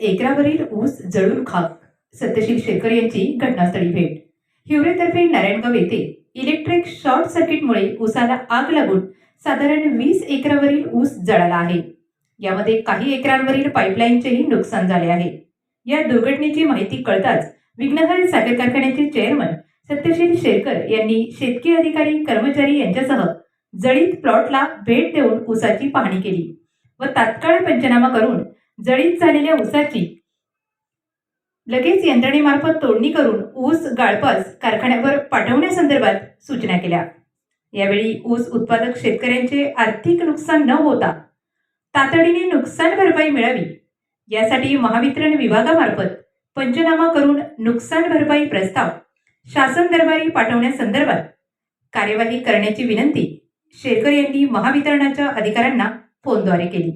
एकरावरील ऊस जळून खाक सत्यशील शेखर यांची घटनास्थळी भेट. हिवरेतर्फे नारायणगाव येथे इलेक्ट्रिक शॉर्ट सर्किटमुळे ऊसाला आग लागून साधारण वीस एकरावरील ऊस जळाला आहे. यामध्ये काही एकरांवरील पाईपलाईनचेही नुकसान झाले आहे. या दुर्घटनेची माहिती कळताच विघ्नहर साखर कारखान्याचे चेअरमन सत्यशील शेरकर यांनी शेतकी अधिकारी कर्मचारी यांच्यासह जळीत प्लॉटला भेट देऊन ऊसाची पाहणी केली व तात्काळ पंचनामा करून जळीत झालेल्या ऊसाची लगेच यंत्रणेमार्फत तोडणी करून ऊस गाळपास कारखान्यावर पाठवण्यासंदर्भात सूचना केल्या. यावेळी ऊस उत्पादक शेतकऱ्यांचे आर्थिक नुकसान न होता तातडीने नुकसान भरपाई मिळावी. यासाठी महावितरण विभागामार्फत पंचनामा करून नुकसान भरपाई प्रस्ताव शासन दरबारी पाठवण्यासंदर्भात कार्यवाही करण्याची विनंती शेरकर यांनी महावितरणाच्या अधिकाऱ्यांना फोनद्वारे केली.